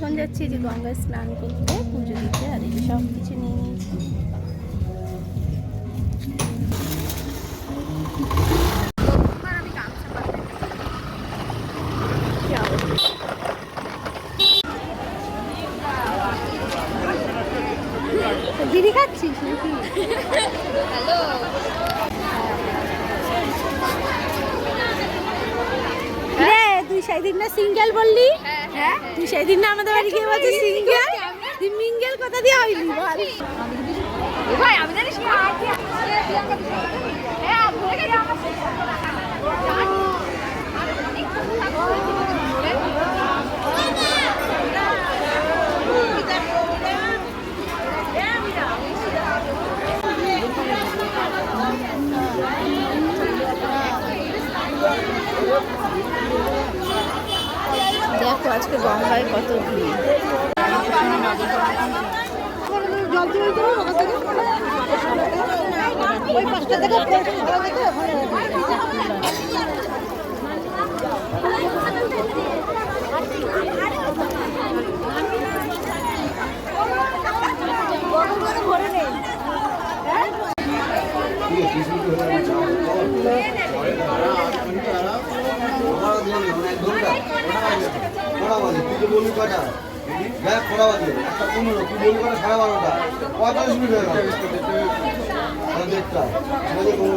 এখন যাচ্ছি যে গঙ্গায় স্নান করতে, পুজো দিতে, আর এই সব কিছু নিয়ে নিয়েছি। দিদি খাচ্ছিস নাকি? হ্যালো রে তুই সেদিন না সিঙ্গেল বললি? হ্যাঁ তুই সেদিন না আমাদের বাড়ি গিয়ে বলছিস সিঙ্গেল? তুই মিঙ্গেল কথা দিয়ে হইলি বল। ভাই আমি জানিস হ্যাঁ ভুলে গেছি দেখো আজকে গঙ্গায় কত ভিড়। তুই তো বললি কটা দেখ কড়াবাজি একটা পনেরো তুই বললি কটা সাড়ে বারোটা। পঁয়তাল্লিশ মিনিট হয়ে গেল। দেড়টা। আমাদের কোনো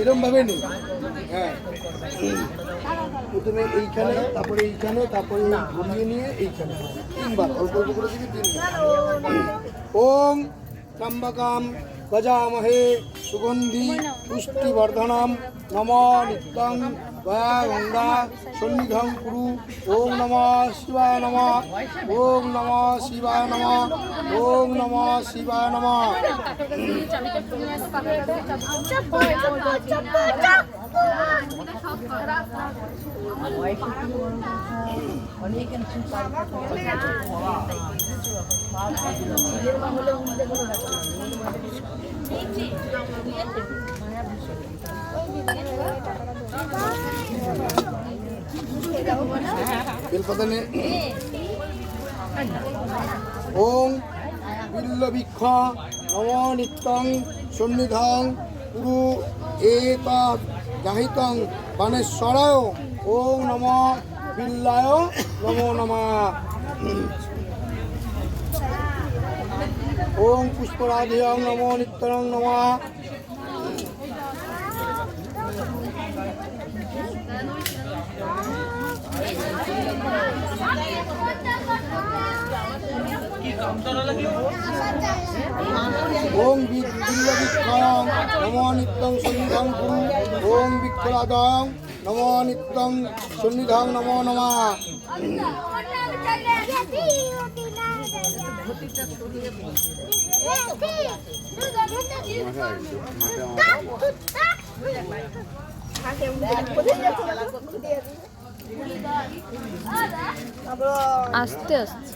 এরম ভাবে নেই। হ্যাঁ। প্রথমে এইখানে তারপরে এইখানে তারপরে ঘুরিয়ে নিয়ে এইখানে। তিনবার অল্প অল্প করে দিবি তিনবার। ওম ত্রম্বকাম গজামহে সুগন্ধি পুষ্টিবর্ধনম। নম নিত্যং গয়া গঙ্গা সন্নিধং কুরু। ওম নম শিবায় নম। ওম নম শিবায় নম। ওম নম শিবায় নম। ওং বিল্লবৃক্ষ নম নিত্যং সন্নিধং কুরু এত জাহিতং বানেশ্বরায় ওং নম বিল্লায় নমো নমঃ। ওং পুষ্পরাধিয়ং নমো নিত্যং নমঃ। ওং বিল্লবৃক্ষং নম নিত্যং সন্নিধং কুরু। ওং বিক্ষরাদং নম নিত্যং সন্নিধং নমো নমঃ। আস্তে আস্তে।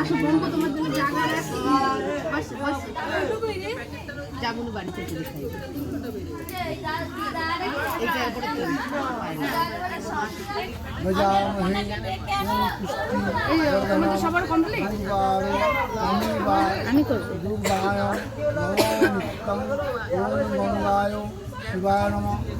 আসো বলব তোমার জন্য জায়গা রাখি যাব বাড়িতে চলে খাই সবার কমপ্লিট আমি করব। শিবায় নমঃ।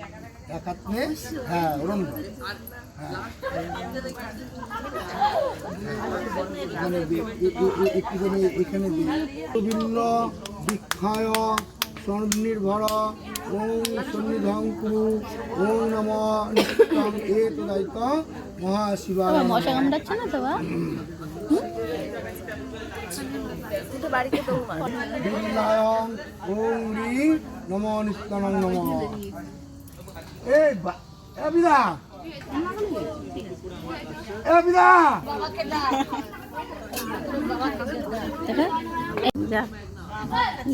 হ্যাঁ এখানে একটুখানি গোবিন্দ দীক্ষায় স্বনির্ভর ওং সন্নিধং কুরু ওং নম নিত্যং এ তদায়িত মহাশিবায় নমঃ। মশা কামড়াচ্ছে না তো বিল্লায়ং ওং রিং নম নিত্যানং নম এই এ বিদা। এ বিদা। দেখা যা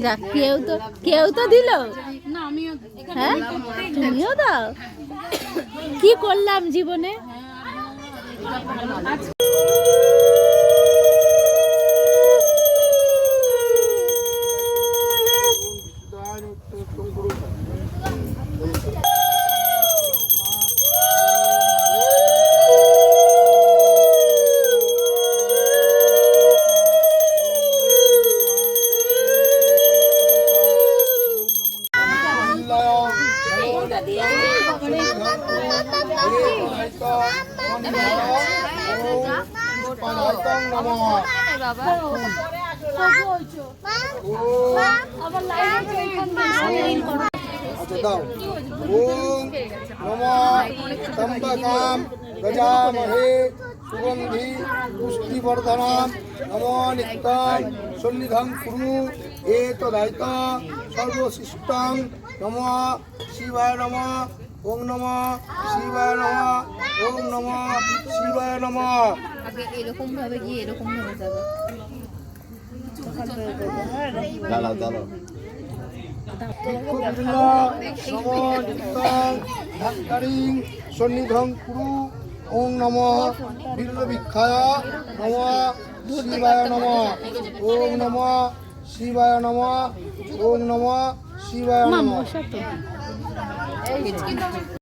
যা কেউ তো কেউ তো দিল? হ্যাঁ? তুমিও দাও। কি করলাম জীবনে? তম্বকাম গজামহে সুগন্ধি পুষ্টিবর্ধনাম নম নিত্যং সন্নিধং কুরু এতদায়িত সর্বশিষ্টং নম শিবায় নম ওম নম শিবায় নম ওম নম শিবায় নম আগে এরকম ভাবে গিয়ে এরকম ভাবে যাবে ডাক্তারিং সন্নিধং কুরু ওং নম বীরবিক্ষায় নম শিবায় নম ওং নম শিবায় নম ওং নম শিবায় নম